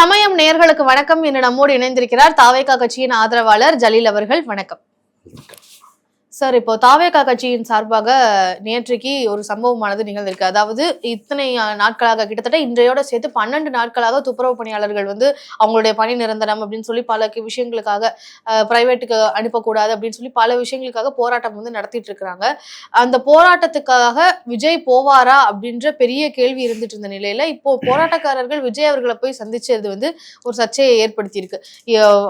சமயம் நேர்களுக்கு வணக்கம் என்று நம்மோடு இணைந்திருக்கிறார் தாவேகா கட்சியின் ஆதரவாளர் ஜலீல் அவர்கள். வணக்கம். சார் இப்போ தாவேகா கட்சியின் சார்பாக நேற்றைக்கு ஒரு சம்பவமானது நிகழ்ந்திருக்கு. அதாவது இத்தனை நாட்களாக கிட்டத்தட்ட இன்றையோட சேர்த்து பன்னெண்டு நாட்களாக துப்புரவு பணியாளர்கள் வந்து அவங்களுடைய பணி நிரந்தரம் அப்படின்னு சொல்லி பல விஷயங்களுக்காக பிரைவேட்டுக்கு அனுப்பக்கூடாது அப்படின்னு சொல்லி பல விஷயங்களுக்காக போராட்டம் வந்து நடத்திட்டு இருக்கிறாங்க அந்த போராட்டத்துக்காக விஜய் போவாரா அப்படின்ற பெரிய கேள்வி இருந்துட்டு இருந்த நிலையில இப்போ போராட்டக்காரர்கள் விஜய் அவர்களை போய் சந்திச்சது வந்து ஒரு சர்ச்சையை ஏற்படுத்தியிருக்கு.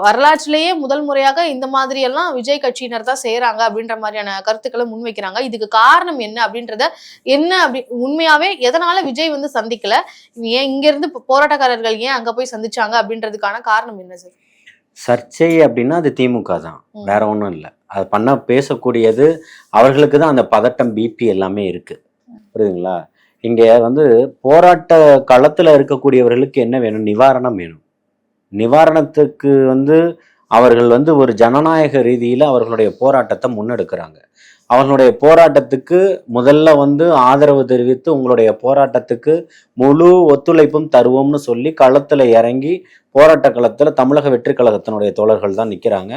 வரலாற்றிலேயே முதல் முறையாக இந்த மாதிரி எல்லாம் விஜய் கட்சியினர் தான் செய்யறாங்க அப்படின்ற மாதிரியான கருத்துக்களை முன்வைக்கிறாங்க. இதுக்கு காரணம் என்ன அப்படின்றத என்ன அப்படி உண்மையாவே எதனால விஜய் வந்து சந்திக்கல? ஏன் இங்க இருந்து போராட்டக்காரர்கள் ஏன் அங்க போய் சந்திச்சாங்க அப்படின்றதுக்கான காரணம் என்ன சார்? சர்ச்சை அப்படின்னா அது திமுக தான். வேற ஒன்றும் இல்லை. அது பண்ண பேசக்கூடியது அவர்களுக்கு தான் அந்த பதட்டம் பிபி எல்லாமே இருக்கு. புரியுதுங்களா? இங்க வந்து போராட்ட களத்துல இருக்கக்கூடியவர்களுக்கு என்ன வேணும்? நிவாரணம் வேணும். நிவாரணத்துக்கு வந்து அவர்கள் வந்து ஒரு ஜனநாயக ரீதியில் அவர்களுடைய போராட்டத்தை முன்னெடுக்கிறாங்க. அவர்களுடைய போராட்டத்துக்கு முதல்ல வந்து ஆதரவு தெரிவித்து உங்களுடைய போராட்டத்துக்கு முழு ஒத்துழைப்பும் தருவோம்னு சொல்லி களத்தில் இறங்கி போராட்ட களத்தில் தமிழக வெற்றி கழகத்தினுடைய தோழர்கள் தான் நிற்கிறாங்க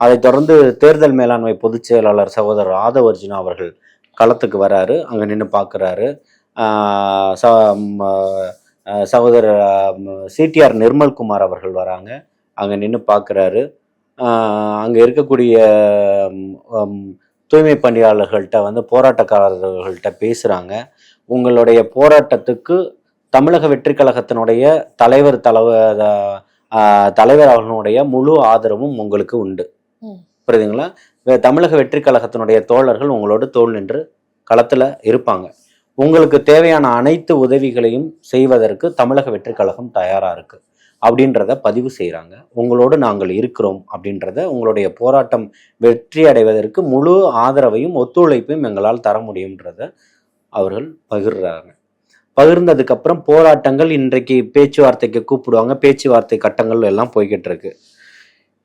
அதைத் தொடர்ந்து தேர்தல் மேலாண்மை பொதுச் செயலாளர் சகோதரர் ஆதவர்ஜுனா அவர்கள் களத்துக்கு வராரு. அங்கே நின்று பார்க்குறாரு சகோதரர் சிடிஆர் நிர்மல்குமார் அவர்கள் வராங்க. அங்க நின்று பார்க்குறாரு அங்க இருக்கக்கூடிய தூய்மை பணியாளர்கள்ட்ட வந்து போராட்டக்காரர்கள்ட்ட பேசுறாங்க. உங்களுடைய போராட்டத்துக்கு தமிழக வெற்றி கழகத்தினுடைய தலைவர் தலைவர் தலைவர் அவர்களுடைய முழு ஆதரவும் உங்களுக்கு உண்டு. புரியுதுங்களா? தமிழக வெற்றி கழகத்தினுடைய தோழர்கள் உங்களோடு தோள் நின்று களத்துல இருப்பாங்க. உங்களுக்கு தேவையான அனைத்து உதவிகளையும் செய்வதற்கு தமிழக வெற்றி கழகம் தயாரா இருக்கு. அப்படின்றத பதிவு செய்றாங்க. உங்களோடு நாங்கள் இருக்கிறோம் அப்படின்றத உங்களுடைய போராட்டம் வெற்றி அடைவதற்கு முழு ஆதரவையும் ஒத்துழைப்பையும் எங்களால் தர முடியும்ன்றத அவர்கள் பகிர்றாங்க. பகிர்ந்ததுக்கு அப்புறம் போராட்டங்கள் இன்றைக்கு பேச்சுவார்த்தைக்கு கூப்பிடுவாங்க. பேச்சுவார்த்தை கட்டங்கள் எல்லாம் போய்கிட்டு இருக்கு.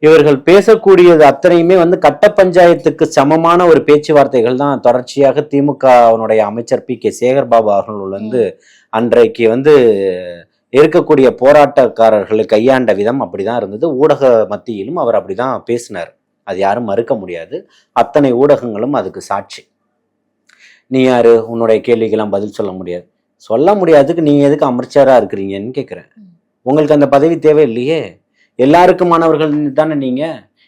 இவர்கள் பேசக்கூடியது அத்தனையுமே வந்து கட்ட பஞ்சாயத்துக்கு சமமான ஒரு பேச்சுவார்த்தைகள் தான். தொடர்ச்சியாக திமுகவினுடைய அமைச்சர் பி. கே. சேகர்பாபு அவர்கள் வந்து அன்றைக்கு வந்து இருக்கக்கூடிய போராட்டக்காரர்களை கையாண்ட விதம் அப்படிதான் இருந்தது. ஊடக மத்தியிலும் அவர் அப்படிதான் பேசினார். அது யாரும் மறுக்க முடியாது. அத்தனை ஊடகங்களும் அதுக்கு சாட்சி. நீ யாரு? உன்னுடைய கேள்விக்கெல்லாம் பதில் சொல்ல முடியாது. சொல்ல முடியாதுக்கு நீங்க எதுக்கு அமைச்சரா இருக்கிறீங்கன்னு கேட்குறேன் உங்களுக்கு அந்த பதவி தேவை இல்லையே எல்லாருக்குமானவர்கள் தானே நீங்க?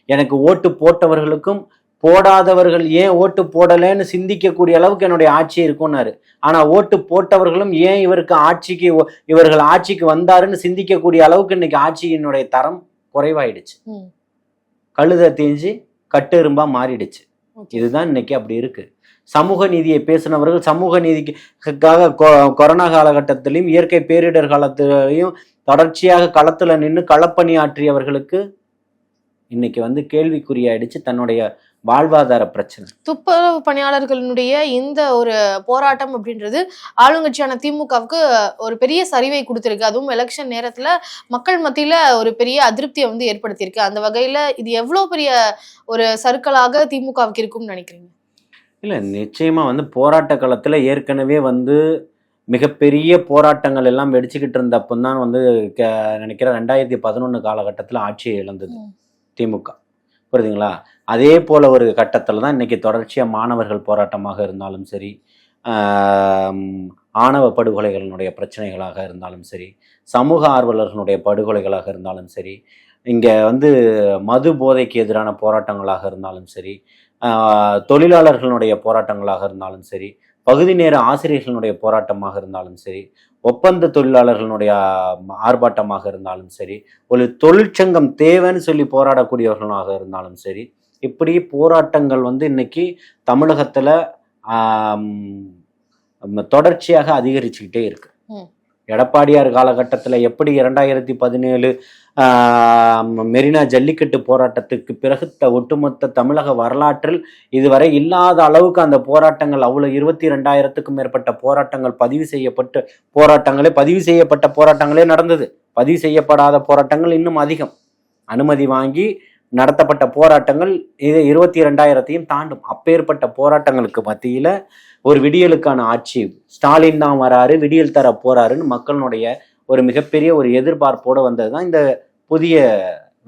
எனக்கு ஓட்டு போட்டவர்களுக்கும் போடாதவர்கள் ஏன் ஓட்டு போடலைன்னு சிந்திக்கக்கூடிய அளவுக்கு என்னுடைய ஆட்சி இருக்கும்னாரு. ஆனா ஓட்டு போட்டவர்களும் ஏன் இவருக்கு ஆட்சிக்கு இவர்கள் ஆட்சிக்கு வந்தாருன்னு சிந்திக்கக்கூடிய அளவுக்கு இன்னைக்கு ஆட்சியினுடைய தரம் குறைவாயிடுச்சு. கழுதை தேஞ்சு கட்டெரும்பா மாறிடுச்சு. இதுதான் இன்னைக்கு அப்படி இருக்கு. சமூக நீதியை பேசினவர்கள் சமூக நீதிக்காக கொ- கொரோனா காலகட்டத்திலையும் இயற்கை பேரிடர் காலத்திலையும் தொடர்ச்சியாக களத்துல நின்று களப்பணியாற்றியவர்களுக்கு இன்னைக்கு வந்து கேள்விக்குறியாயிடுச்சு. தன்னுடைய வாழ்வாதார பிரச்சனை. துப்புரவு பணியாளர்களுடைய இந்த ஒரு போராட்டம் அப்படின்றது ஆளுங்கட்சியான திமுகவுக்கு ஒரு பெரிய சரிவை கொடுத்திருக்கு. அதுவும் எலெக்ஷன் நேரத்துல மக்கள் மத்தியில ஒரு பெரிய அதிருப்தியை வந்து ஏற்படுத்தியிருக்கு. அந்த வகையில இது எவ்வளவு பெரிய ஒரு சர்க்கலாக திமுகவுக்கு இருக்கும்னு நினைக்கிறீங்க? இல்ல நிச்சயமா வந்து போராட்ட களத்துல ஏற்கனவே வந்து மிகப்பெரிய போராட்டங்கள் எல்லாம் வெடிச்சுக்கிட்டு இருந்தப்போ தான் வந்து நினைக்கிறேன் ரெண்டாயிரத்தி பதினொன்று காலகட்டத்தில் ஆட்சியை இழந்தது. திமுக. புரியுதுங்களா? அதே போல் ஒரு கட்டத்தில் தான் இன்னைக்கு தொடர்ச்சியாக மாணவர்கள் போராட்டமாக இருந்தாலும் சரி ஆணவ படுகொலைகளினுடைய பிரச்சனைகளாக இருந்தாலும் சரி சமூக ஆர்வலர்களுடைய படுகொலைகளாக இருந்தாலும் சரி இங்கே வந்து மது போதைக்கு எதிரான போராட்டங்களாக இருந்தாலும் சரி தொழிலாளர்களுடைய போராட்டங்களாக இருந்தாலும் சரி பகுதி நேர ஆசிரியர்களுடைய போராட்டமாக இருந்தாலும் சரி ஒப்பந்த தொழிலாளர்களுடைய ஆர்ப்பாட்டமாக இருந்தாலும் சரி ஒரு தொழிற்சங்கம் தேவைன்னு சொல்லி போராடக்கூடியவர்களாக இருந்தாலும் சரி இப்படி போராட்டங்கள் வந்து இன்னைக்கு தமிழகத்துல தொடர்ச்சியாக அதிகரிச்சுக்கிட்டே இருக்கு. எடப்பாடியார் காலகட்டத்தில் எப்படி இரண்டாயிரத்தி பதினேழு மெரினா ஜல்லிக்கட்டு போராட்டத்துக்கு பிறகு த- ஒட்டுமொத்த தமிழக வரலாற்றில் இதுவரை இல்லாத அளவுக்கு அந்த போராட்டங்கள் அவ்வளோ இருபத்தி ரெண்டாயிரத்துக்கும் மேற்பட்ட போராட்டங்கள் பதிவு செய்யப்பட்டு போராட்டங்களே பதிவு செய்யப்பட்ட போராட்டங்களே நடந்தது. பதிவு செய்யப்படாத போராட்டங்கள் இன்னும் அதிகம். அனுமதி வாங்கி நடத்தப்பட்ட போராட்டங்கள் இது இருபத்தி ரெண்டாயிரத்தையும் தாண்டும். அப்பேற்பட்ட போராட்டங்களுக்கு மத்தியில் ஒரு விடியலுக்கான ஆட்சி. ஸ்டாலின் தான் வராரு விடியல் தர போறாருன்னு மக்களுடைய ஒரு மிகப்பெரிய ஒரு எதிர்பார்ப்போடு வந்தது தான் இந்த புதிய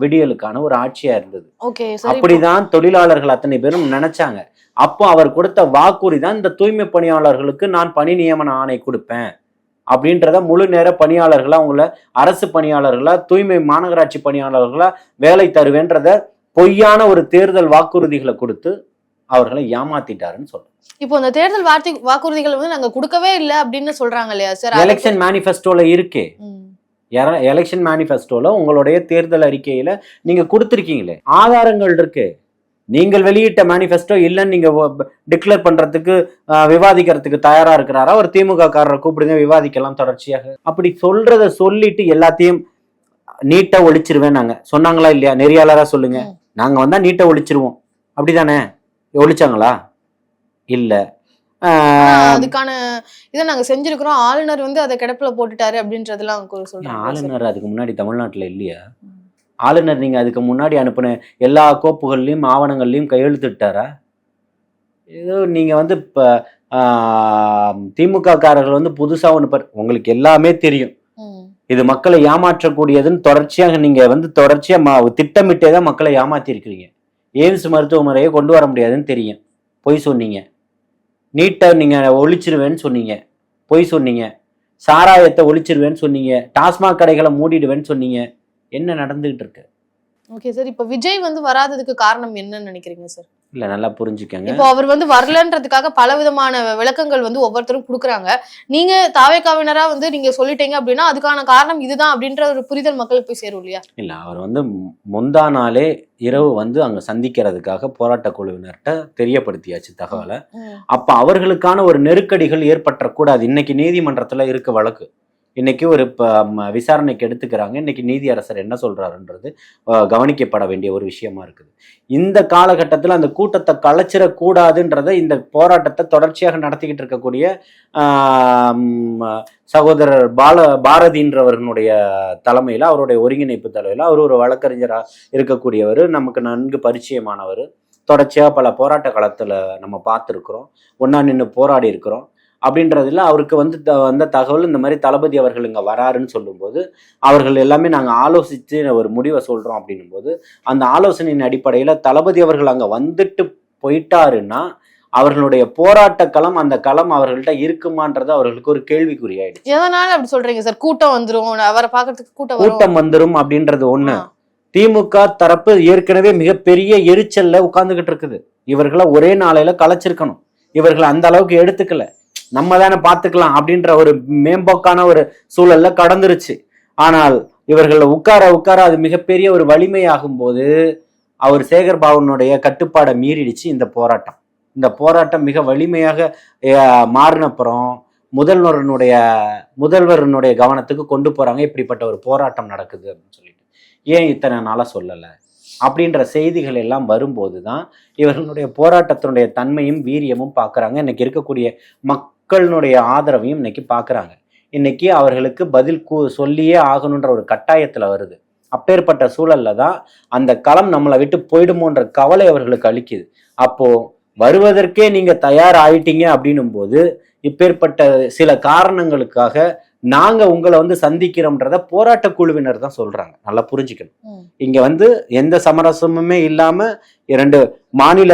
விடியலுக்கான ஒரு ஆட்சியா இருந்தது. ஓகே சரி அப்படிதான் தொழிலாளர்கள் அத்தனை பேரும் நினைச்சாங்க. அப்போ அவர் கொடுத்த வாக்குறுதி தான் இந்த தூய்மை பணியாளர்களுக்கு நான் பணி நியமன ஆணை கொடுப்பேன். அப்படின்றத முழு நேர பணியாளர்களா அவங்கள அரசு பணியாளர்களா தூய்மை மாநகராட்சி பணியாளர்களா வேலை தருவேன்றத பொய்யான ஒரு தேர்தல் வாக்குறுதிகளை கொடுத்து அவர்களை ஏமாத்திட்டாருன்னு சொல்றேன் இப்போ இந்த தேர்தல் வார்த்தை வாக்குறுதிகள் வந்து நாங்க கொடுக்கவே இல்லை அப்படின்னு சொல்றாங்க இல்லையா சார் எலெக்ஷன் மேனிஃபெஸ்டோல இருக்கே. எலெக்ஷன் மேனிஃபெஸ்டோல உங்களுடைய தேர்தல் அறிக்கையில நீங்க கொடுத்துருக்கீங்களே. ஆதாரங்கள் இருக்கு. நீங்கள் வெளியிட்ட மேனிஃபெஸ்டோ இல்லைன்னு நீங்க டிக்ளேர் பண்றதுக்கு அஹ், விவாதிக்கிறதுக்கு தயாரா இருக்கிறாரா? ஒரு திமுக காரரை கூப்பிடுங்க விவாதிக்கலாம் தொடர்ச்சியாக. அப்படி சொல்றத சொல்லிட்டு எல்லாத்தையும் நீட்டா ஒழிச்சிருவேன் நாங்க. சொன்னாங்களா இல்லையா? நெறியாளரா சொல்லுங்க. ம். நாங்க வந்தா நீட்டா ஒழிச்சிருவோம். அப்படிதானே? ஒழிச்சாங்களா? இல்ல. அதுக்கான இதை நாங்க செஞ்சிருக்கிறோம். ஆளுநர் வந்து அதை கிடப்புல போட்டுட்டாரு அப்படின்றதெல்லாம் சொல்றாங்க. ஆளுநர் அதுக்கு முன்னாடி தமிழ்நாட்டுல இல்லையா? ஆளுநர் நீங்க அதுக்கு முன்னாடி அனுப்பின எல்லா கோப்புகள்லயும் ஆவணங்கள்லயும் கையெழுத்திட்டாரா? ஏதோ நீங்க வந்து இப்ப திமுக காரர்கள் வந்து புதுசா ஒன்று உங்களுக்கு எல்லாமே தெரியும். இது மக்களை ஏமாற்றக்கூடியதுன்னு தொடர்ச்சியாக நீங்க வந்து தொடர்ச்சியா திட்டமிட்டே தான் மக்களை ஏமாத்தி இருக்கிறீங்க எய்ம்ஸ் மருத்துவமனையை கொண்டு வர முடியாதுன்னு தெரியும். பொய் சொன்னீங்க. நீட்டை நீங்கள் ஒழிச்சிருவேன்னு சொன்னீங்க. பொய் சொன்னீங்க. சாராயத்தை ஒழிச்சிருவேன்னு சொன்னீங்க. டாஸ்மாக் கடைகளை மூடிடுவேன்னு சொன்னீங்க. என்ன நடந்துகிட்டு இருக்கு? ஓகே சார் இப்போ விஜய் வந்து வராததுக்கு காரணம் என்னன்னு நினைக்கிறீங்க சார் இல்ல நல்லா புரிஞ்சுக்கங்க. இப்போ அவர் வந்து வரலன்றதுக்காக பல விதமான விளக்கங்கள் வந்து ஒவ்வொருத்தரும் கொடுக்குறாங்க. நீங்க தாவேக்காவினரா வந்து நீங்க சொல்லிட்டீங்க அப்படின்னா அதுக்கான காரணம் இதுதான் அப்படின்ற ஒரு புரிதல் மக்களுக்கு போய் சேரும் இல்லையா? இல்ல அவர் வந்து முந்தா நாளே இரவு வந்து அங்க சந்திக்கிறதுக்காக போராட்ட குழுவினர்கிட்ட தெரியப்படுத்தியாச்சு தகவலை. அப்ப அவர்களுக்கான ஒரு நெருக்கடிகள் ஏற்பட்டக்கூடாது இன்னைக்கு நீதிமன்றத்துல இருக்கு வழக்கு. இன்னைக்கு ஒரு ப- ம- விசாரணைக்கு எடுத்துக்கிறாங்க. இன்னைக்கு நீதியரசர் என்ன சொல்றாருன்றது கவனிக்கப்பட வேண்டிய ஒரு விஷயமா இருக்குது. இந்த காலகட்டத்தில் அந்த கூட்டத்தை கலைச்சிடக்கூடாதுன்றத இந்த போராட்டத்தை தொடர்ச்சியாக நடத்திக்கிட்டு இருக்கக்கூடிய சகோதரர் பால பாரதின்றவர்களுடைய தலைமையில் அவருடைய ஒருங்கிணைப்பு தலைமையில் அவர் ஒரு வழக்கறிஞராக இருக்கக்கூடியவர் நமக்கு நன்கு பரிச்சயமானவர். தொடர்ச்சியாக பல போராட்ட காலத்தில் நம்ம பார்த்துருக்குறோம். ஒன்றா நின்று போராடி இருக்கிறோம் அப்படின்றதுல அவருக்கு வந்து த- வந்த தகவல் இந்த மாதிரி தளபதி அவர்கள் இங்கே வராருன்னு சொல்லும்போது அவர்கள் எல்லாமே நாங்கள் ஆலோசித்து ஒரு முடிவை சொல்கிறோம் அப்படின்னும் போது அந்த ஆலோசனையின் அடிப்படையில் தளபதி அவர்கள் அங்கே வந்துட்டு போயிட்டாருன்னா அவர்களுடைய போராட்ட களம் அந்த களம் அவர்கள்ட்ட இருக்குமான்றது அவர்களுக்கு ஒரு கேள்விக்குறியாயிடுச்சு. எதனால அப்படி சொல்றீங்க சார்? கூட்டம் வந்துரும் அவரை பாக்குறதுக்கு கூட்டம் கூட்டம் வந்துரும் அப்படின்றது ஒண்ணு. திமுக தரப்பு ஏற்கனவே மிகப்பெரிய எரிச்சல்ல உட்கார்ந்துகிட்டு இருக்குது. இவர்களை ஒரே நாளையில கலைச்சிருக்கணும். இவர்களை அந்த அளவுக்கு எடுத்துக்கல. நம்ம தானே பார்த்துக்கலாம் அப்படின்ற ஒரு மேம்போக்கான ஒரு சூழல்ல கடந்துருச்சு. ஆனால் இவர்கள் உட்கார உட்கார அது மிகப்பெரிய ஒரு வலிமையாகும் போது அவர் சேகர் பாபுனுடைய கட்டுப்பாடை மீறிடுச்சு இந்த போராட்டம். இந்த போராட்டம் மிக வலிமையாக மாறினப்புறம் முதல்வரனுடைய முதல்வரனுடைய கவனத்துக்கு கொண்டு போறாங்க இப்படிப்பட்ட ஒரு போராட்டம் நடக்குது அப்படின்னு சொல்லிட்டு. ஏன் இத்தனை நாளா சொல்லலை? அப்படின்ற செய்திகள் எல்லாம் வரும்போது தான் இவர்களுடைய போராட்டத்தினுடைய தன்மையும் வீரியமும் பார்க்கறாங்க. இன்னைக்கு இருக்கக்கூடிய மக் மக்களினுடைய ஆதரவையும் இன்னைக்கு பார்க்குறாங்க. இன்னைக்கு அவர்களுக்கு பதில் கூ சொல்லியே ஆகணுன்ற ஒரு கட்டாயத்தில் வருது. அப்பேற்பட்ட சூழல்ல தான் அந்த களம் நம்மளை விட்டு போயிடுமோன்ற கவலை அவர்களுக்கு அளிக்குது. அப்போ வருவதற்கே நீங்க தயார் ஆயிட்டீங்க அப்படின்னும் போது இப்பேற்பட்ட சில காரணங்களுக்காக நாங்க உங்களை வந்து சந்திக்கிறோம்ன்றத போராட்ட குழுவினர் தான் சொல்றாங்க. நல்லா புரிஞ்சுக்கணும். இங்க வந்து எந்த சமரசமுமே இல்லாம இரண்டு மாநில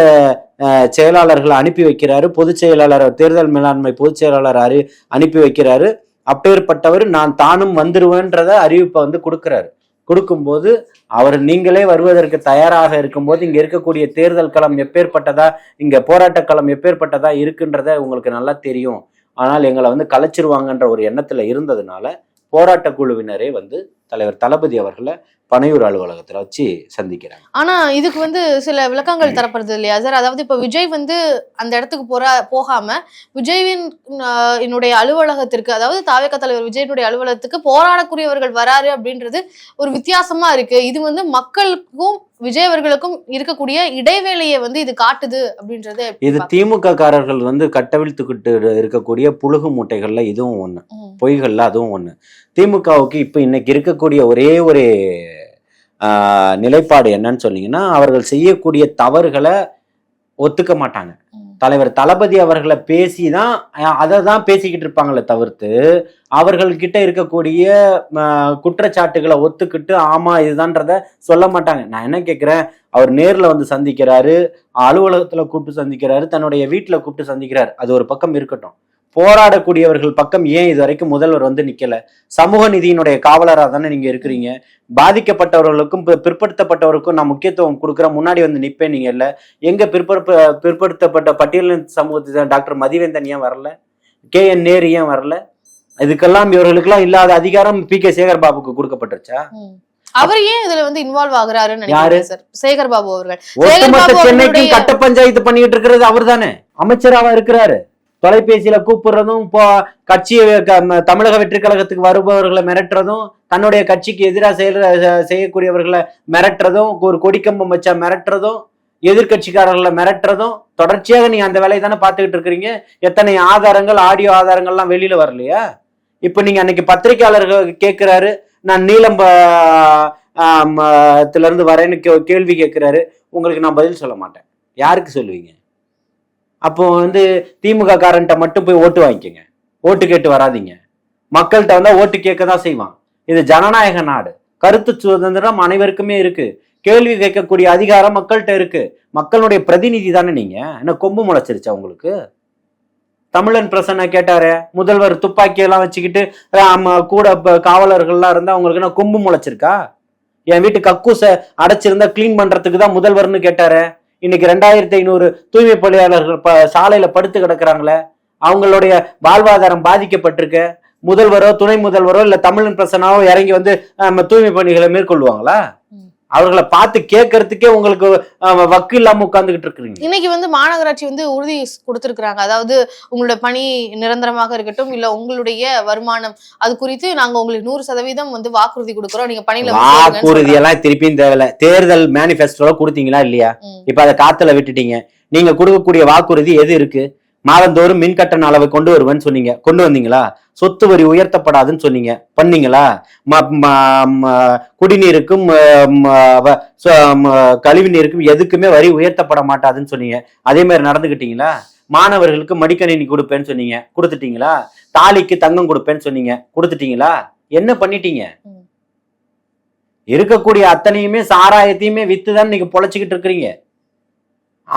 செயலாளர்களை அனுப்பி வைக்கிறாரு. பொதுச் செயலாளர் தேர்தல் மேலாண்மை பொதுச் செயலாளர் அறி அனுப்பி வைக்கிறாரு. அப்பேற்பட்டவர் நான் தானும் வந்துருவேன்றத அறிவிப்பை வந்து கொடுக்கிறாரு. கொடுக்கும்போது அவர் நீங்களே வருவதற்கு தயாராக இருக்கும்போது இங்க இருக்கக்கூடிய தேர்தல் களம் எப்பேற்பட்டதா இங்க போராட்ட களம் எப்பேற்பட்டதா இருக்குன்றத உங்களுக்கு நல்லா தெரியும். ஆனால் எங்களை வந்து கலைச்சிருவாங்கன்ற ஒரு எண்ணத்துல இருந்ததுனால போராட்ட குழுவினரே வந்து தலைவர் தளபதி அவர்களை பனையூர் அலுவலகத்துல வச்சு சந்திக்கிறாங்க. ஆனா இதுக்கு வந்து சில விளக்கங்கள் தரப்படுது இல்லையா சார்? அதாவது இப்ப விஜய் வந்து அந்த இடத்துக்கு போறா போகாம விஜய்வின் என்னுடைய அலுவலகத்திற்கு அதாவது தாவேக தலைவர் விஜயனுடைய அலுவலகத்துக்கு போராடக்கூடியவர்கள் வராரு அப்படின்றது ஒரு வித்தியாசமா இருக்கு. இது வந்து மக்களுக்கும் விஜய் அவர்களுக்கும் இருக்கக்கூடிய இடைவேளையை வந்து இது காட்டுது அப்படின்றத இது திமுக காரர்கள் வந்து கட்டவிழ்த்துக்கிட்டு இருக்கக்கூடிய புழுகு மூட்டைகள்ல இதுவும் ஒண்ணு. பொய்கள்ல அதுவும் ஒண்ணு. திமுகவுக்கு இப்ப இன்னைக்கு இருக்கக்கூடிய ஒரே ஒரு நிலைப்பாடு என்னன்னு சொன்னீங்கன்னா அவர்கள் செய்யக்கூடிய தவறுகளை ஒத்துக்க மாட்டாங்க. தலைவர் தளபதி அவர்களை பேசி தான் அதை தான் பேசிக்கிட்டு இருப்பாங்களே தவிர்த்து அவர்கள்கிட்ட இருக்கக்கூடிய குற்றச்சாட்டுகளை ஒத்துக்கிட்டு ஆமா இதுதான்றத சொல்ல மாட்டாங்க. நான் என்ன கேட்குறேன் அவர் நேரில் வந்து சந்திக்கிறாரு அலுவலகத்தில் கூப்பிட்டு சந்திக்கிறாரு தன்னுடைய வீட்டில் கூப்பிட்டு சந்திக்கிறார். அது ஒரு பக்கம் இருக்கட்டும். போராடக்கூடியவர்கள் பக்கம் ஏன் இது வரைக்கும் முதல்வர் வந்து நிக்கல? சமூக நீதியினுடைய காவலராக தானே நீங்க இருக்கிறீங்க. பாதிக்கப்பட்டவர்களுக்கும் பிற்படுத்தப்பட்டவருக்கும் நான் முக்கியத்துவம் கொடுக்குறேன். முன்னாடி வந்து நிப்பேன் நீங்க இல்ல. எங்க பிற்படுத்த பிற்படுத்தப்பட்ட பட்டியலின் சமூகத்தை டாக்டர் மதிவேந்தன் ஏன் வரல? கே. என். நேரு ஏன் வரல? இதுக்கெல்லாம் இவர்களுக்கெல்லாம் இல்லாத அதிகாரம் பி. கே. சேகர் பாபுக்கு கொடுக்கப்பட்டுருச்சா. அவர் ஏன் இதுல வந்து இன்வால்வ் ஆகுறாருன்னு? நினைக்கிறேன் சார்? சேகர் பாபு அவர்கள். ஒட்டுமொத்த சென்னைக்கும் கட்ட பஞ்சாயத்து பண்ணிட்டு இருக்கிறது அவர் தானே அமைச்சராவா இருக்கிறாரு. தொலைபேசியில கூப்பிடுறதும் இப்போ கட்சியை க- தமிழக வெற்றி கழகத்துக்கு வருபவர்களை மிரட்டுறதும் தன்னுடைய கட்சிக்கு எதிராக செயல் செய்யக்கூடியவர்களை மிரட்டுறதும் ஒரு கொடிக்கம்பம் வச்சா மிரட்டுறதும் எதிர்கட்சிக்காரர்களை மிரட்டுறதும் தொடர்ச்சியாக நீங்க அந்த வேலையை தானே பார்த்துக்கிட்டு இருக்கிறீங்க. எத்தனை ஆதாரங்கள் ஆடியோ ஆதாரங்கள்லாம் வெளியில வரலையா? இப்போ நீங்க அன்னைக்கு பத்திரிகையாளர்கள் கேட்கிறாரு நான் நீலம் இருந்து வரேன்னு கே- கேள்வி கேட்கிறாரு உங்களுக்கு நான் பதில் சொல்ல மாட்டேன். யாருக்கு சொல்லுவீங்க? அப்போ வந்து திமுக காரன்ட்ட மட்டும் போய் ஓட்டு வாங்கிக்கோங்க. ஓட்டு கேட்டு வராதீங்க. மக்கள்கிட்ட வந்தா ஓட்டு கேட்க தான் செய்வான். இது ஜனநாயக நாடு. கருத்து சுதந்திரம் அனைவருக்குமே இருக்கு. கேள்வி கேட்கக்கூடிய அதிகாரம் மக்கள்கிட்ட இருக்கு. மக்களுடைய பிரதிநிதி தானே நீங்க? என்ன கொம்பு முளைச்சிருச்சா உங்களுக்கு? தமிழன் பிரசன்ன கேட்டாரு. முதல்வர் துப்பாக்கி எல்லாம் வச்சுக்கிட்டு நம்ம கூட காவலர்கள்லாம் இருந்தா அவங்களுக்கு என்ன கொம்பு முளைச்சிருக்கா? என் வீட்டு கக்கூச அடைச்சிருந்தா க்ளீன் பண்றதுக்கு தான் முதல்வர்னு கேட்டாரு. இன்னைக்கு ரெண்டாயிரத்தி ஐநூறு தூய்மை பணியாளர்கள் ப சாலையில படுத்து கிடக்குறாங்களே அவங்களுடைய வாழ்வாதாரம் பாதிக்கப்பட்டிருக்கு. முதல்வரோ துணை முதல்வரோ இல்ல தமிழன் பிரசனாவோ இறங்கி வந்து நம்ம தூய்மை பணிகளை மேற்கொள்வாங்களா? அவர்களை பார்த்து கேட்கறதுக்கே உங்களுக்கு வக்கு இல்லாம உட்கார்ந்துகிட்டு இருக்கிறீங்க. இன்னைக்கு வந்து மாநகராட்சி வந்து உறுதி கொடுத்திருக்கிறாங்க. அதாவது உங்களோட பணி நிரந்தரமாக இருக்கட்டும் இல்ல உங்களுடைய வருமானம் அது குறித்து நாங்க உங்களுக்கு நூறு சதவீதம் வந்து வாக்குறுதி கொடுக்குறோம். நீங்க பணியில வாக்குறுதி. எல்லாம் திருப்பியும் தேவையில்ல. தேர்தல் மேனிஃபெஸ்டோல கொடுத்தீங்களா இல்லையா. இப்ப அதை காத்துல விட்டுட்டீங்க. நீங்க கொடுக்கக்கூடிய வாக்குறுதி எது இருக்கு? மாதந்தோறும் மின் கட்டண அளவை கொண்டு வருவேன்னு சொன்னீங்க. கொண்டு வந்தீங்களா? சொத்து வரி உயர்த்தப்படாதுன்னு சொன்னீங்க. பண்ணீங்களா? குடிநீருக்கும் கழிவு நீருக்கும் எதுக்குமே வரி உயர்த்தப்பட மாட்டாதுன்னு சொன்னீங்க. அதே மாதிரி நடந்துக்கிட்டீங்களா மாணவர்களுக்கு மடிக்கணினி கொடுப்பேன்னு சொன்னீங்க. கொடுத்துட்டீங்களா? தாலிக்கு தங்கம் கொடுப்பேன்னு சொன்னீங்க. கொடுத்துட்டீங்களா? என்ன பண்ணிட்டீங்க. இருக்கக்கூடிய அத்தனையுமே சாராயத்தையுமே வித்து தான் நீங்க பொழைச்சிக்கிட்டு இருக்கிறீங்க.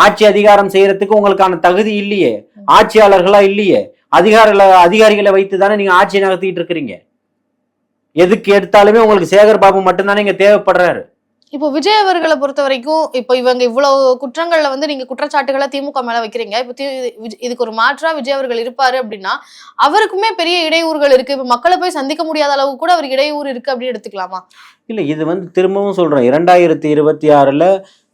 ஆட்சி அதிகாரம் செய்யறதுக்கு உங்களுக்கான தகுதி இல்லையே. ஆட்சியாளர்களா இல்லையே. அதிகாரிகளை அதிகாரிகளை வைத்து தானே நீங்க ஆட்சியை நகர்த்திட்டு இருக்கிறீங்க? எதுக்கு எடுத்தாலுமே உங்களுக்கு சேகர் பாபு மட்டும்தானே இங்க தேவைப்படுறாரு. இப்போ விஜய் அவர்களை பொறுத்த வரைக்கும் இப்போ இவங்க இவ்வளவு குற்றங்கள்ல வந்து நீங்க குற்றச்சாட்டுகளை திமுக மேல வைக்கிறீங்க. இப்போ இதுக்கு ஒரு மாற்றா விஜய் அவர்கள் இருப்பாரு அப்படின்னா அவருக்குமே பெரிய இடையூறுகள் இருக்கு. இப்ப மக்களை போய் சந்திக்க முடியாத அளவு கூட அவர் இடையூறு இருக்கு அப்படின்னு எடுத்துக்கலாமா? இல்ல இது வந்து திரும்பவும் சொல்றேன். இரண்டாயிரத்தி இருபத்தி ஆறுல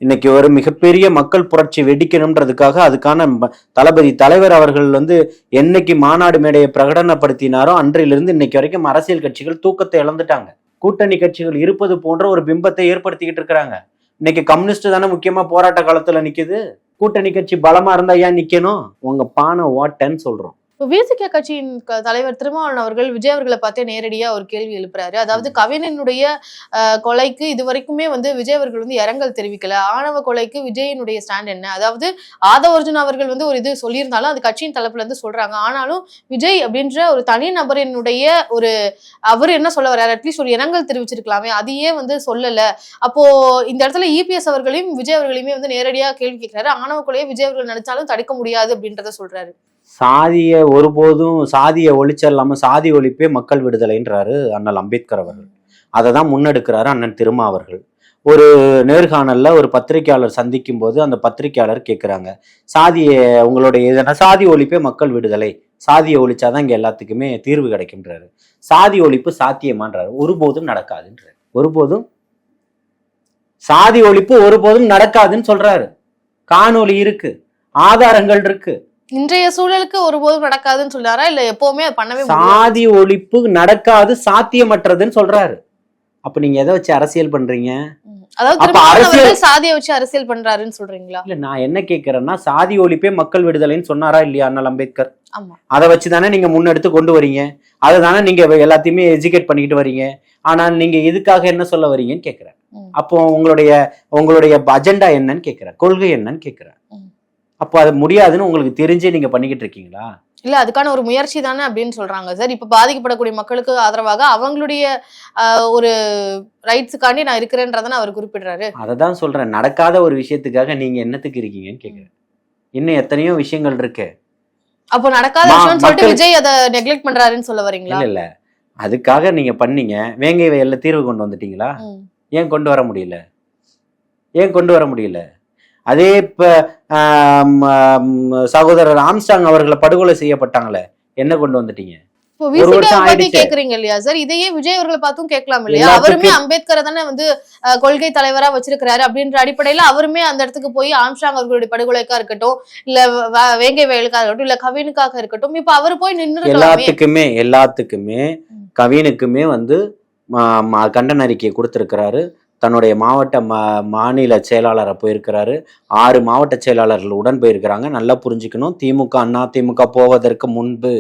இன்னைக்கு ஒரு மிகப்பெரிய மக்கள் புரட்சி வெடிக்கணும்ன்றதுக்காக அதுக்கான ம- தளபதி தலைவர் அவர்கள் வந்து என்னைக்கு மாநாடு மேடையை பிரகடனப்படுத்தினாரோ அன்றிலிருந்து இன்னைக்கு வரைக்கும் அரசியல் கட்சிகள் தூக்கத்தை இழந்துட்டாங்க. கூட்டணி கட்சிகள் இருப்பது போன்ற ஒரு பிம்பத்தை ஏற்படுத்திக்கிட்டு இருக்கிறாங்க. இன்னைக்கு கம்யூனிஸ்ட் தானே முக்கியமா போராட்ட காலத்துல நிக்குது. கூட்டணி கட்சி பலமா இருந்தா ஏன் நிக்கணும்? உங்க பானை ஓட்டன்னு சொல்றோம். இப்போ விசிக கட்சியின் தலைவர் திருமாவளவன் அவர்கள் விஜய் அவர்களை பார்த்தே நேரடியா ஒரு கேள்வி எழுப்புறாரு. அதாவது கவிஞனுடைய அஹ், கொலைக்கு இது வரைக்குமே வந்து விஜய் அவர்கள் வந்து இரங்கல் தெரிவிக்கல. ஆணவ கொலைக்கு விஜயனுடைய ஸ்டாண்ட் என்ன? அதாவது ஆதவ அர்ஜுன் அவர்கள் வந்து ஒரு இது சொல்லியிருந்தாலும் அது கட்சியின் தரப்புல இருந்து சொல்றாங்க. ஆனாலும் விஜய் அப்படின்ற ஒரு தனி நபரினுடைய ஒரு அவர் என்ன சொல்ல வர்றாரு? அட்லீஸ்ட் ஒரு இரங்கல் தெரிவிச்சிருக்கலாமே. அதையே வந்து சொல்லல. அப்போ இந்த இடத்துல இபிஎஸ் அவர்களையும் விஜய் அவர்களையுமே வந்து நேரடியா கேள்வி கேட்கிறாரு. ஆணவ கொலையை விஜய் அவர்கள் நினைச்சாலும் தடுக்க முடியாது அப்படின்றத சொல்றாரு. சாதியை ஒருபோதும் சாதியை ஒழிச்சிடலாம சாதி ஒழிப்பே மக்கள் விடுதலைன்றாரு அண்ணல் அம்பேத்கர் அவர்கள். அதை தான் முன்னெடுக்கிறாரு அண்ணன் திருமா அவர்கள். ஒரு நேர்காணலில் ஒரு பத்திரிக்கையாளர் சந்திக்கும் போது அந்த பத்திரிக்கையாளர் கேட்குறாங்க சாதியை உங்களுடைய எதனா சாதி ஒழிப்பே மக்கள் விடுதலை. சாதியை ஒழிச்சாதான் இங்கே எல்லாத்துக்குமே தீர்வு கிடைக்கின்றாரு சாதி ஒழிப்பு சாத்தியமான்றாரு. ஒருபோதும் நடக்காதுன்றாரு. ஒருபோதும்? சாதி ஒழிப்பு ஒருபோதும் நடக்காதுன்னு சொல்றாரு. காணொளி இருக்கு. ஆதாரங்கள் இருக்கு. இன்றைய சூழலுக்கு ஒருபோதும் நடக்காதுன்னு சொல்றாரா? இல்ல எப்பவுமே அது பண்ணவே சாதி ஒழிப்பு நடக்காது சாத்தியமற்றதுன்னு சொல்றாரு. அப்ப நீங்க எதை வச்சு அரசியல் பண்றீங்க. அதாவது அரசியல்- சாதியை வச்சு அரசியல் பண்றாருன்னு சொல்றீங்களா? இல்ல நான் என்ன கேட்கிறேன்னா சாதி ஒழிப்பே மக்கள் விடுதலைன்னு சொன்னாரா இல்லையா அண்ணல் அம்பேத்கர்? அதை வச்சு தானே நீங்க முன்னெடுத்து கொண்டு வரீங்க? அதை தானே நீங்க எல்லாத்தையுமே எஜுகேட் பண்ணிக்கிட்டு வரீங்க? ஆனால் நீங்க இதுக்காக என்ன சொல்ல வரீங்கன்னு கேட்கிறேன் ம். அப்போ உங்களுடைய உங்களுடைய அஜெண்டா என்னன்னு கேட்கிறேன் கொள்கை என்னன்னு கேட்கிறேன் ம். அப்போ அது முடியாதுன்னு உங்களுக்கு தெரிஞ்சே நீங்க பண்ணிக்கிட்டு இருக்கீங்களா? இல்ல அதுக்கான ஒரு முயற்சி தானே அப்படின்னு சொல்றாங்க. சார் இப்ப பாதிக்கப்படக்கூடிய மக்களுக்கு ஆதரவாக அவங்களுடைய ஒரு ரைட்ஸுக்காண்டி நான் இருக்கிறேன்றதானே அவர் குறிப்பிடுறாரு. அதை தான் சொல்றேன். நடக்காத ஒரு விஷயத்துக்காக நீங்க என்னத்துக்கு இருக்கீங்கன்னு கேட்குறேன் இன்னும் எத்தனையோ விஷயங்கள் இருக்கு. அப்போ நடக்காத விஷயம்னு சொல்லிட்டு விஜய் அதை நெக்லெக்ட் பண்றாருன்னு சொல்ல வரீங்களா? இல்ல இல்ல. அதுக்காக நீங்க பண்ணீங்க. வேங்கை வயல்ல தீர்வு கொண்டு வந்துட்டீங்களா. ஏன் கொண்டு வர முடியல? ஏன் கொண்டு வர முடியல? அதே இப்ப சகோதரர் ஆம்ஸ்டாங் அவர்களை படுகொலை செய்யப்பட்டாங்களே என்ன கொண்டு வந்துட்டீங்க. கேக்குறீங்க இல்லையா சார் இதையே விஜய் அவர்களை பார்த்தும் கேட்கலாம் இல்லையா? அவருமே அம்பேத்கரை தானே வந்து கொள்கை தலைவரா வச்சிருக்கிறாரு அப்படின்ற அடிப்படையில அவருமே அந்த இடத்துக்கு போய் ஆம்ஸ்டாங் அவர்களுடைய படுகொலைக்கா இருக்கட்டும் இல்ல வேங்கை வயலுக்கா இருக்கட்டும் இல்ல கவினுக்காக இருக்கட்டும் இப்ப அவர் போய் நின்று எல்லாத்துக்குமே எல்லாத்துக்குமே. கவினுக்குமே வந்து கண்டன அறிக்கையை கொடுத்திருக்கிறாரு. தன்னுடைய மாவட்ட ம மாநில செயலாளரை போயிருக்கிறாரு. ஆறு மாவட்ட செயலாளர்கள் உடன் போயிருக்கிறாங்க. நல்லா புரிஞ்சுக்கணும். திமுக அண்ணா திமுக போவதற்கு முன்பு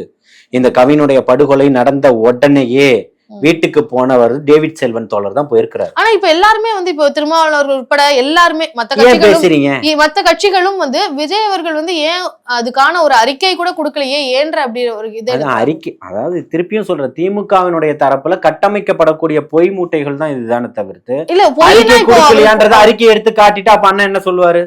இந்த கவினுடைய படுகொலை நடந்த உடனேயே வீட்டுக்கு போனவர் டேவிட் செல்வன் தோழர் தான் போயிருக்கிறார். ஆனா இப்ப எல்லாருமே வந்து இப்போ திருமாவளவர் உட்பட எல்லாருமே மத்த கட்சிகளும் மத்த கட்சிகளும் வந்து விஜய் அவர்கள் வந்து ஏன் அதுக்கான ஒரு அறிக்கை கூட கொடுக்கலையே ஏன்ற அப்படி ஒரு இது அறிக்கை அதாவது திருப்பியும் சொல்ற திமுகவினுடைய தரப்புல கட்டமைக்கப்படக்கூடிய பொய் மூட்டைகள் தான் இதுதானே தவிர்த்து. இல்ல அறிக்கை கொடுக்கலையான்றத அறிக்கை எடுத்து காட்டிட்டு அப்ப அண்ணன் என்ன சொல்லுவாரு?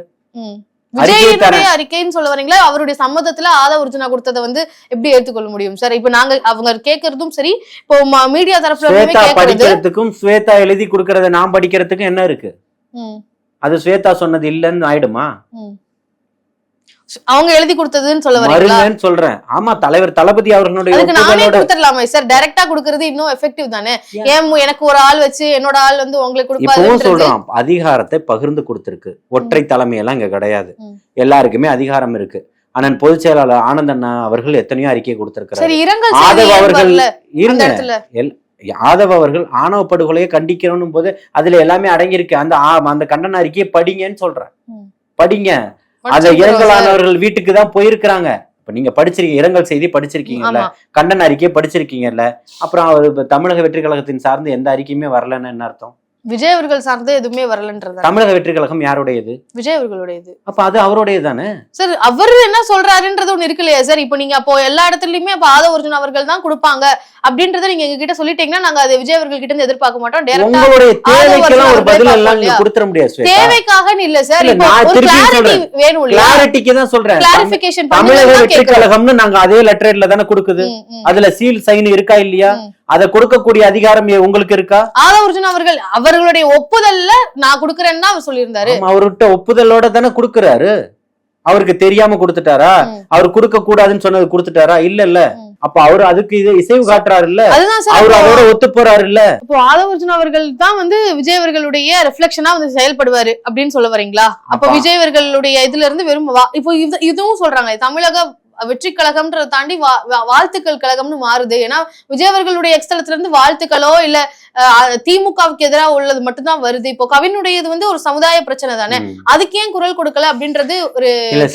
விஜயினுடைய. அறிக்கைன்னு சொல்ல வரீங்களா? அவருடைய சம்மதத்துல ஆதவ ஒரிஜினா கொடுத்ததை வந்து எப்படி ஏத்துக்கொள்ள முடியும்? சார் இப்ப நாங்க அவங்க கேக்குறதும் சரி இப்போ மீடியா தரப்புல படிக்கிறதுக்கும் ஸ்வேதா எழுதி கொடுக்கறத நான் படிக்கிறதுக்கும் என்ன இருக்கு? அது ஸ்வேதா சொன்னது இல்லைன்னு ஆயிடுமா. அவங்க எழுதி கொடுத்ததுன்னு சொல்ல வரீங்களா? சொல்றேன். ஆமா தலைவர் தளபதி அவர்களுடைய அதுக்கு நானே கொடுத்துடலாமே சார் டைரக்டா கொடுக்கறது இன்னும் எஃபெக்டிவ் தானே? ஏன்? எனக்கு ஒரு ஆள் வச்சு என்னோட ஆள் வந்து உங்களுக்கு கொடுப்பாருன்றது? சொல்றான் அதிகாரத்தை பகிர்ந்து கொடுத்திருக்கு. ஒற்றை தலைமையெல்லாம் இங்க கிடையாது. எல்லாருக்குமே அதிகாரம் இருக்கு. அண்ணன் பொதுச் செயலாளர் ஆனந்த் அண்ணா அவர்கள் எத்தனையோ அறிக்கை கொடுத்திருக்கிறாரு. ஆதவ் அவர்கள் இருங்க. அவர்கள் ஆணவ படுகொலையை கண்டிக்கணும் போது அதுல எல்லாமே அடங்கியிருக்கு. அந்த அந்த கண்டன அறிக்கையை படிங்கன்னு சொல்றேன். படிங்க. சார். இரங்கலானவர்கள் வீட்டுக்கு தான் போயிருக்கிறாங்க. இப்ப நீங்க படிச்சிருக்கீங்க இரங்கல் செய்தி படிச்சிருக்கீங்கல்ல? கண்டன அறிக்கையை படிச்சிருக்கீங்கல்ல? அப்புறம் தமிழக வெற்றி கழகத்தின் சார்ந்து எந்த அறிக்கையுமே வரலன்னு என்ன அர்த்தம்? விஜய் அவர்கள் சார்ந்து எதுவுமே வரலன்றது தமிழக வெற்றி கழகம் யாருடையது? விஜய் அவர்களுடையது. அப்ப அது அவருடையது தானே சார் அவரு என்ன சொல்றாருன்றது ஒண்ணு இருக்கு இல்லையா சார். இப்போ நீங்க அப்போ எல்லா இடத்துலயுமே அப்ப ஆதவ ஒரிஜின் அவர்கள் தான் கொடுப்பாங்க அப்படின்றத நீங்க எங்க கிட்ட சொல்லிட்டீங்கன்னா நாங்க அதை விஜய் அவர்கள் கிட்ட இருந்து எதிர்பார்க்க மாட்டோம். தேவைக்காக இல்ல சார். வேணும் கிளாரிட்டிக்கு தான் சொல்றேன். கிளாரிபிகேஷன் தமிழக வெற்றி கழகம்னு நாங்க அதே லெட்டர்ல தானே கொடுக்குது. அதுல சீல் சைன் இருக்கா இல்லையா. அதை கொடுக்கக்கூடிய அதிகாரம் உங்களுக்கு இருக்கா? ஆதவ ஒரிஜின் அவர்கள் அவர்களுடைய ஒப்புதல்ல நான் கொடுக்கறேன்னு தான் அவர் சொல்லியிருந்தாரு. அவர்கிட்ட ஒப்புதலோட தானே கொடுக்கறாரு? அவருக்கு தெரியாம கொடுத்துட்டாரா. அவர் கொடுக்க கூடாதுன்னு சொன்னது கொடுத்துட்டாரா? இல்ல இல்ல. அப்ப அவர் அதுக்கு இது இசைவு காட்டுறாரு இல்ல அவர் அதோட ஒத்து போறாரு இல்ல இப்போ ஆதவ அர்ஜுன் அவர்கள் தான் வந்து விஜய் அவர்களுடைய ரிஃப்ளெக்ஷனா வந்து செயல்படுவாரு அப்படின்னு சொல்ல வரீங்களா? அப்ப. விஜய் அவர்களுடைய இதுல இருந்து வெறும் இப்போ இது இதுவும் சொல்றாங்க தமிழக வெற்றி கழகம்ன்றதை தாண்டி வாழ்த்துக்கள் கழகம்னு மாறுது. ஏன்னா விஜய் அவர்களுடைய எக்ஸ்தலத்துல இருந்து வாழ்த்துக்களோ இல்ல திமுகவுக்கு எதிராக உள்ளது மட்டும்தான் வருது. இப்போ கவினுடையது வந்து ஒரு சமுதாய பிரச்சனை தானே. அதுக்கு ஏன் குரல் கொடுக்கல அப்படின்றது ஒரு?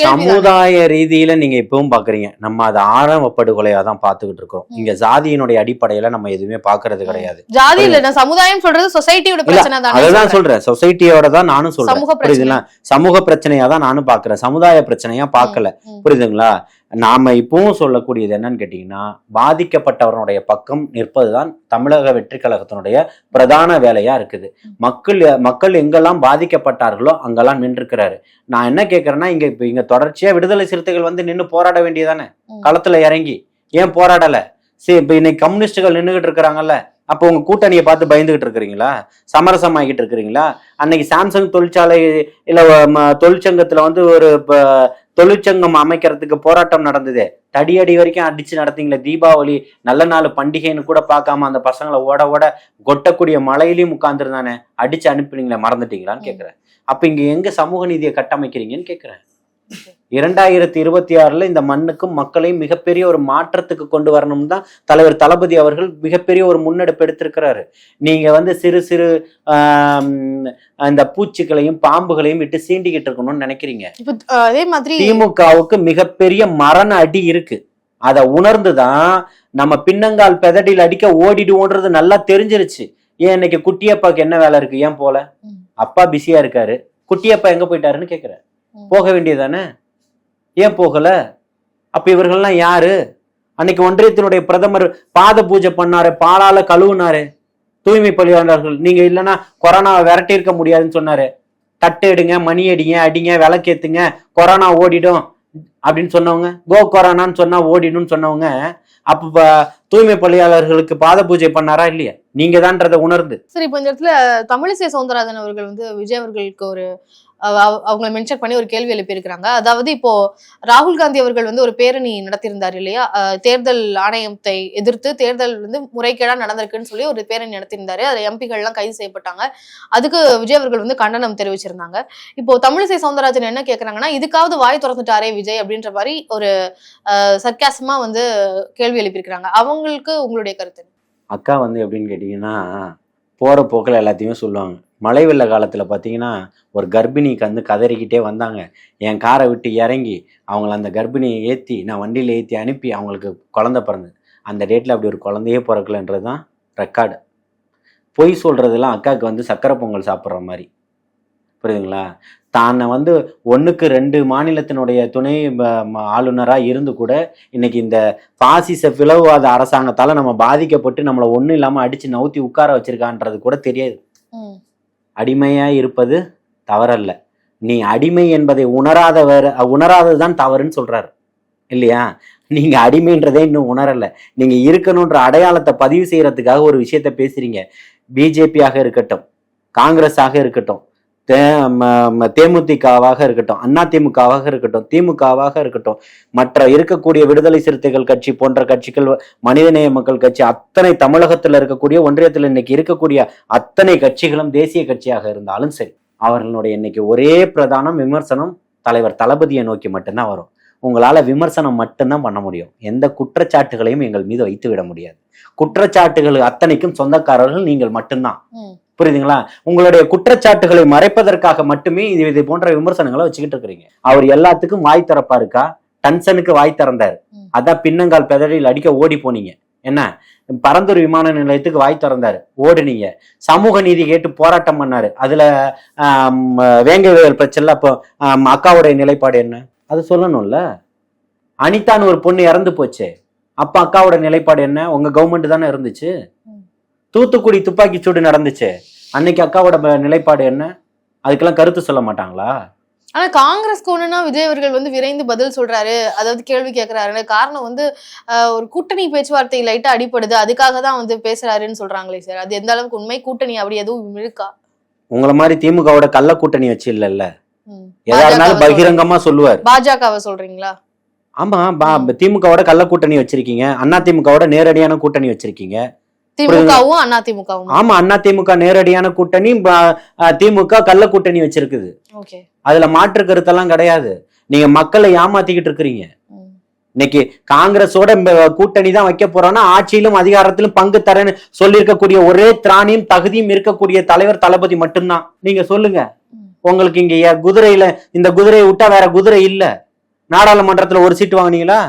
சமுதாய ரீதியில நீங்க இப்பவும் பாக்குறீங்க. நம்ம அதை ஆரம்ப படுகொலையா தான் பாத்துக்கிட்டு இருக்கோம் ம். இங்க ஜாதியினுடைய அடிப்படையில நம்ம எதுவுமே பாக்குறது கிடையாது. ஜாதி இல்ல நான் சமுதாயம் சொல்றது சொசைட்டியோட பிரச்சனை தானே அதுதான் சொல்றேன். சொசைட்டியோட தான் நானும் சொல்றேன். சமூக பிரச்சனை. புரியுதுங்களா சமூக பிரச்சனையா தான் நானும் பாக்குறேன். சமுதாய பிரச்சனையா பார்க்கல ம். புரியுதுங்களா? நாம இப்பவும் சொல்லக்கூடியது என்னன்னு கேட்டீங்கன்னா பாதிக்கப்பட்டவனுடைய பக்கம் நிற்பதுதான் தமிழக வெற்றி கழகத்தினுடைய பிரதான வேலையா இருக்குது. மக்கள் மக்கள் எங்கெல்லாம் பாதிக்கப்பட்டார்களோ அங்கெல்லாம் நின்றுக்கிறாரு நான் என்ன கேட்கறேன்னா இங்க இப்ப இங்க தொடர்ச்சியா விடுதலை சிறுத்தைகள் வந்து நின்னு போராட வேண்டியதானே. களத்துல இறங்கி. ஏன் போராடல? சரி இப்ப இன்னைக்கு கம்யூனிஸ்டுகள் நின்னுகிட்டு இருக்கிறாங்கல்ல? அப்போ உங்க கூட்டணியை பார்த்து பயந்துகிட்டு இருக்கிறீங்களா? சமரசமாகிட்டு இருக்கிறீங்களா? அன்னைக்கு சாம்சங் தொழிற்சாலை இல்ல தொழிற்சங்கத்துல வந்து ஒரு தொழிற்சங்கம் அமைக்கிறதுக்கு போராட்டம் நடந்ததே. தடியடி வரைக்கும் அடிச்சு நடத்தீங்களே தீபாவளி நல்ல நாள் பண்டிகைன்னு கூட பார்க்காம அந்த பசங்களை ஓட ஓட கொட்டக்கூடிய மழையிலையும் உட்கார்ந்துருந்தானே அடிச்சு அனுப்புனீங்களே மறந்துட்டீங்களான்னு கேக்குறேன். அப்ப இங்க எங்க சமூக நீதியை கட்டமைக்கிறீங்கன்னு கேக்குறேன். இரண்டாயிரத்தி இருபத்தி ஆறுல இந்த மண்ணுக்கும் மக்களையும் மிகப்பெரிய ஒரு மாற்றத்துக்கு கொண்டு வரணும் தான் தலைவர் தளபதி அவர்கள் மிகப்பெரிய ஒரு முன்னெடுப்பு எடுத்திருக்கிறாரு. நீங்க வந்து சிறு சிறு அந்த பூச்சிகளையும் பாம்புகளையும் விட்டு சீண்டிக்கிட்டு இருக்கணும்னு நினைக்கிறீங்க. அதே மாதிரி திமுகவுக்கு மிகப்பெரிய மரண அடி இருக்கு. அதை உணர்ந்துதான் நம்ம பின்னங்கால் பெதடியில் அடிக்க ஓடிடுவோன்றது நல்லா தெரிஞ்சிருச்சு. ஏன் இன்னைக்கு குட்டியப்பாக்கு என்ன வேலை இருக்கு? ஏன் போல. அப்பா பிஸியா இருக்காரு. குட்டியப்பா எங்க போயிட்டாருன்னு கேக்குறேன். ம். போக வேண்டியதானே ஏன் போகல? அப்ப இவர்கள்லாம் யாரு? அன்னைக்கு ஒன்றியத்தினுடைய பிரதமர் பாத பூஜை பண்ணாரு பாலால கழுவுனாரு தூய்மை பணியாளர்கள். நீங்க இல்லைன்னா கொரோனாவை விரட்டி இருக்க முடியாதுன்னு சொன்னாரு. தட்டு எடுங்க மணி அடிங்க அடிங்க விளக்கேத்துங்க கொரோனா ஓடிடும் அப்படின்னு சொன்னவங்க. கோ கொரோனான்னு சொன்னா ஓடிடும்னு சொன்னவங்க. அப்ப தூய்மை பணியாளர்களுக்கு பாத பூஜை பண்ணாரா இல்லையா? நீங்க தான்றதை உணர்ந்து. சரி இப்போ இந்த இடத்துல தமிழிசை சவுந்தரராஜன் அவர்கள் வந்து விஜய் அவர்களுக்கு ஒரு அவங்க அவங்களை மென்ஷன் பண்ணி ஒரு கேள்வி எழுப்பியிருக்கிறாங்க. அதாவது இப்போ ராகுல் காந்தி அவர்கள் வந்து ஒரு பேரணி நடத்தியிருந்தார் இல்லையா? தேர்தல் ஆணையத்தை எதிர்த்து தேர்தல் வந்து முறைகேடா நடந்திருக்குன்னு சொல்லி ஒரு பேரணி நடத்தியிருந்தாரு. அதுல எம்பிகள்லாம் கைது செய்யப்பட்டாங்க. அதுக்கு விஜய் அவர்கள் வந்து கண்டனம் தெரிவிச்சிருந்தாங்க. இப்போ தமிழிசை சவுந்தரராஜன் என்ன கேக்குறாங்கன்னா இதுக்காவது வாய் திறந்துட்டாரே விஜய் அப்படின்ற மாதிரி ஒரு சர்க்காசமா வந்து கேள்வி எழுப்பியிருக்கிறாங்க. அவங்களுக்கு உங்களுடைய கருத்து அக்கா வந்து எப்படின்னு கேட்டிங்கன்னா போகிற போக்கில் எல்லாத்தையுமே சொல்லுவாங்க. மழை வெள்ள காலத்தில் பார்த்தீங்கன்னா ஒரு கர்ப்பிணிக்கு வந்து கதறிக்கிட்டே வந்தாங்க. என் காரை விட்டு இறங்கி அவங்கள அந்த கர்ப்பிணியை ஏற்றி நான் வண்டியில் ஏற்றி அனுப்பி அவங்களுக்கு குழந்த பிறந்தது. அந்த டேட்டில் அப்படி ஒரு குழந்தையே பிறக்கலன்றது தான் ரெக்கார்டு பொய் சொல்கிறதெல்லாம் அக்காவுக்கு வந்து சக்கரை பொங்கல் சாப்பிட்ற மாதிரி. புரியுதுங்களா? தானை வந்து ஒன்றுக்கு ரெண்டு மாநிலத்தினுடைய துணை ஆளுநராக இருந்து கூட இன்னைக்கு இந்த பாசிச பிளவுவாத அரசாங்கத்தால் நம்ம பாதிக்கப்பட்டு நம்மளை ஒன்றும் இல்லாமல் அடித்து நவுத்தி உட்கார வச்சிருக்கான்றது கூட தெரியாது. அடிமையாக இருப்பது தவறல்ல. நீ அடிமை என்பதை உணராதவர் உணராததுதான் தவறுன்னு சொல்கிறார் இல்லையா? நீங்கள் அடிமைன்றதே இன்னும் உணரலை. நீங்கள் இருக்கணுன்ற அடையாளத்தை பதிவு செய்கிறதுக்காக ஒரு விஷயத்த பேசுகிறீங்க பிஜேபியாக இருக்கட்டும் காங்கிரஸாக இருக்கட்டும் தேமுதிகவாக இருக்கட்டும் அண்ணா திமுகவாக இருக்கட்டும் திமுகவாக இருக்கட்டும் மற்ற இருக்கக்கூடிய விடுதலை சிறுத்தைகள் கட்சி போன்ற கட்சிகள் மனிதநேய மக்கள் கட்சி அத்தனை தமிழகத்தில் இருக்கக்கூடிய ஒன்றியத்தில் இன்னைக்கு இருக்கக்கூடிய அத்தனை கட்சிகளும் தேசிய கட்சியாக இருந்தாலும் சரி அவர்களுடைய இன்னைக்கு ஒரே பிரதானம் விமர்சனம் தலைவர் தளபதியை நோக்கி மட்டும்தான் வரும். உங்களால விமர்சனம் மட்டும்தான் பண்ண முடியும். எந்த குற்றச்சாட்டுகளையும் எங்கள் மீது வைத்து விட முடியாது. குற்றச்சாட்டுகள் அத்தனைக்கும் சொந்தக்காரர்கள் நீங்கள் மட்டும்தான். புரியுதுங்களா? உங்களுடைய குற்றச்சாட்டுகளை மறைப்பதற்காக மட்டுமே இது இது போன்ற விமர்சனங்களை வச்சுக்கிட்டு இருக்கிறீங்க. அவர் எல்லாத்துக்கும் வாய் திறப்பா இருக்கா? டன்சனுக்கு வாய் திறந்தாரு. அதான் பின்னங்கால் பெதறில் அடிக்க ஓடி போனீங்க. என்ன? பரந்தூர் விமான நிலையத்துக்கு வாய் திறந்தாரு. ஓடுனீங்க. சமூக நீதி கேட்டு போராட்டம் பண்ணாரு. அதுல ஆம், வேங்கவேல் பிரச்சனை அப்போ அக்காவுடைய நிலைப்பாடு என்ன? அது சொல்லணும்ல. அனிதான்னு ஒரு பொண்ணு இறந்து போச்சே. அப்ப அக்காவோட நிலைப்பாடு என்ன? உங்க கவர்மெண்ட் தானே இருந்துச்சு. தூத்துக்குடி துப்பாக்கி சூடு நடந்துச்சு. அன்னைக்கு அக்காவோட நிலைப்பாடு என்ன? அதுக்கெல்லாம் கருத்து சொல்ல மாட்டாங்களா? ஆனா காங்கிரஸ்க்கு ஒண்ணுன்னா விஜய் அவர்கள் வந்து விரைந்து பதில் சொல்றாரு. அதாவது கேள்வி கேட்கிறாரு காரணம் வந்து ஒரு கூட்டணி பேச்சுவார்த்தை லைட்டா அடிப்படுது அதுக்காக தான் வந்து பேசுறாருன்னு சொல்றாங்களே சார். அது எந்த அளவுக்கு உண்மை? கூட்டணி அப்படி எதுவும் இருக்கா? உங்களை மாதிரி திமுகவோட கள்ள கூட்டணி வச்சு இல்லல்ல. ம். எதா இருந்தாலும் பகிரங்கமா சொல்லுவார். பாஜகவை சொல்றீங்களா? ஆமா பா- திமுகவோட கள்ள கூட்டணி வச்சிருக்கீங்க. அண்ணா திமுகவோட நேரடியான கூட்டணி வச்சிருக்கீங்க. திமுகவும் அண்ணா திமுகவும்? ஆமா அண்ணா திமுக நேரடியான கூட்டணி திமுக கள்ள கூட்டணி வச்சிருக்குது. அதுல மாற்று கருத்தெல்லாம் கிடையாது. நீங்க மக்களை ஏமாத்திக்கிட்டு இருக்கிறீங்க. இன்னைக்கு காங்கிரஸோட கூட்டணி தான் வைக்க போறோம்னா ஆட்சியிலும் அதிகாரத்திலும் பங்கு தரேன்னு சொல்லியிருக்கக்கூடிய ஒரே திராணியும் தகுதியும் இருக்கக்கூடிய தலைவர் தளபதி மட்டும்தான். நீங்க சொல்லுங்க. உங்களுக்கு இங்க குதிரையில இந்த குதிரையை விட்டா வேற குதிரை இல்ல. நாடாளுமன்றத்துல ஒரு சீட்டு வாங்குனீங்களா?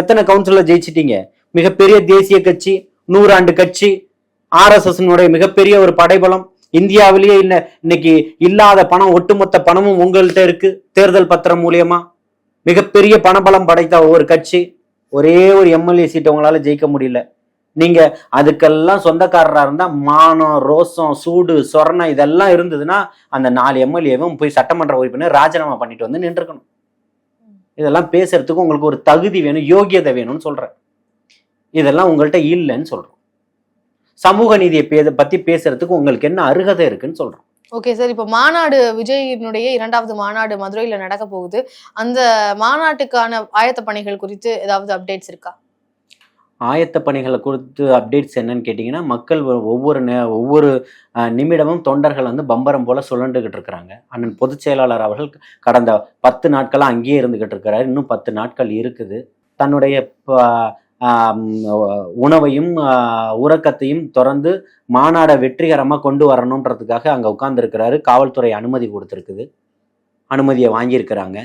எத்தனை கவுன்சிலர் ஜெயிச்சிட்டீங்க? மிகப்பெரிய தேசிய கட்சி நூறாண்டு கட்சி ஆர்எஸ்எஸ்னுடைய மிகப்பெரிய ஒரு படைபலம். இந்தியாவிலேயே இல்லை இன்னைக்கு இல்லாத பணம் ஒட்டுமொத்த பணமும் உங்கள்கிட்ட இருக்கு தேர்தல் பத்திரம் மூலியமா. மிகப்பெரிய பணபலம் படைத்த ஒரு கட்சி ஒரே ஒரு எம்எல்ஏ சீட்டை உங்களால ஜெயிக்க முடியல. நீங்க அதுக்கெல்லாம் சொந்தக்காரரா இருந்தா மானம் ரோசம் சூடு சொரணம் இதெல்லாம் இருந்ததுன்னா அந்த நாலு எம்எல்ஏவும் போய் சட்டமன்ற உறுப்பினர் ராஜினாமா பண்ணிட்டு வந்து நின்றுக்கணும். இதெல்லாம் பேசுறதுக்கு உங்களுக்கு ஒரு தகுதி வேணும் யோகியதை வேணும்னு சொல்றேன். இதெல்லாம் உங்கள்கிட்ட இல்லைன்னு சொல்றோம். சமூக நீதியை பே பத்தி பேசுறதுக்கு உங்களுக்கு என்ன அருகதை இருக்குன்னு சொல்றோம். ஓகே சார் இப்போ மாநாடு விஜயினுடைய இரண்டாவது மாநாடு மதுரையில நடக்க போகுது. அந்த மாநாட்டுக்கான ஆயத்த பணிகள் குறித்து ஏதாவது அப்டேட்ஸ் இருக்கா? ஆயத்த பணிகளை குறித்து அப்டேட்ஸ் என்னன்னு கேட்டிங்கன்னா மக்கள் ஒவ்வொரு நே ஒவ்வொரு நிமிடமும் தொண்டர்கள் வந்து பம்பரம் போல சுழண்டுகிட்டு இருக்கிறாங்க. அண்ணன் பொதுச் செயலாளர் அவர்கள் கடந்த பத்து நாட்களா அங்கேயே இருந்துகிட்டு இருக்கிறாரு. இன்னும் பத்து நாட்கள் இருக்குது. தன்னுடைய உணவையும் உறக்கத்தையும் தொடர்ந்து மாநாடை வெற்றிகரமாக கொண்டு வரணுன்றதுக்காக அங்கே உட்கார்ந்துருக்கிறாரு. காவல்துறை அனுமதி கொடுத்துருக்குது. அனுமதியை வாங்கியிருக்கிறாங்க.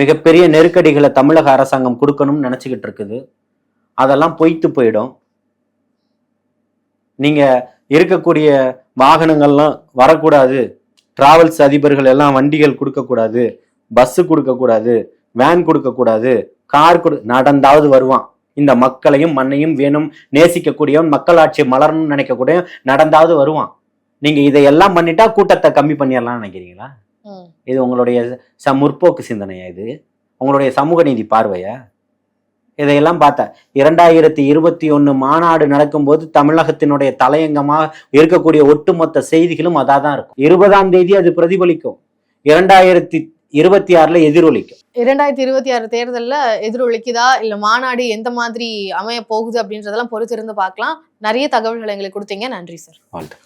மிகப்பெரிய நெருக்கடிகளை தமிழக அரசாங்கம் கொடுக்கணும்னு நினச்சிக்கிட்டு இருக்குது. அதெல்லாம் பொய்த்து போயிடும். நீங்கள் இருக்கக்கூடிய வாகனங்கள்லாம் வரக்கூடாது. டிராவல்ஸ் அதிபர்கள் எல்லாம் வண்டிகள் கொடுக்கக்கூடாது. பஸ்ஸு கொடுக்கக்கூடாது. வேன் கொடுக்கக்கூடாது. கார் கொடு நடந்தாவது வருவான். இந்த மக்களையும் மண்ணையும் வேணும் நேசிக்கக்கூடியவன் மக்களாட்சி மலரணும்னு நினைக்கக்கூடிய நடந்தாவது வருவான். நீங்க இதையெல்லாம் பண்ணிட்டா கூட்டத்தை கம்மி பண்ணிடலாம்னு நினைக்கிறீங்களா. இது உங்களுடைய ச முற்போக்கு சிந்தனையா இது? உங்களுடைய சமூக நீதி பார்வையா? இதையெல்லாம் பார்த்தா இரண்டாயிரத்தி இருபத்தி ஒண்ணு மாநாடு நடக்கும்போது தமிழகத்தினுடைய தலையங்கமாக இருக்கக்கூடிய ஒட்டுமொத்த செய்திகளும் அதாக தான் இருக்கும். இருபதாம் தேதி அது பிரதிபலிக்கும். இரண்டாயிரத்தி இருபத்தி ஆறுல எதிரொலிக்கும். இரண்டாயிரத்தி இருபத்தி ஆறு தேர்தல்ல எதிரொலிக்குதா? இல்ல மாநாடு எந்த மாதிரி அமைய போகுது அப்படின்றதெல்லாம் பொறுத்திருந்து பார்க்கலாம். நிறைய தகவல்களை எங்களுக்கு கொடுத்தீங்க. நன்றி சார். வாழ்த்து.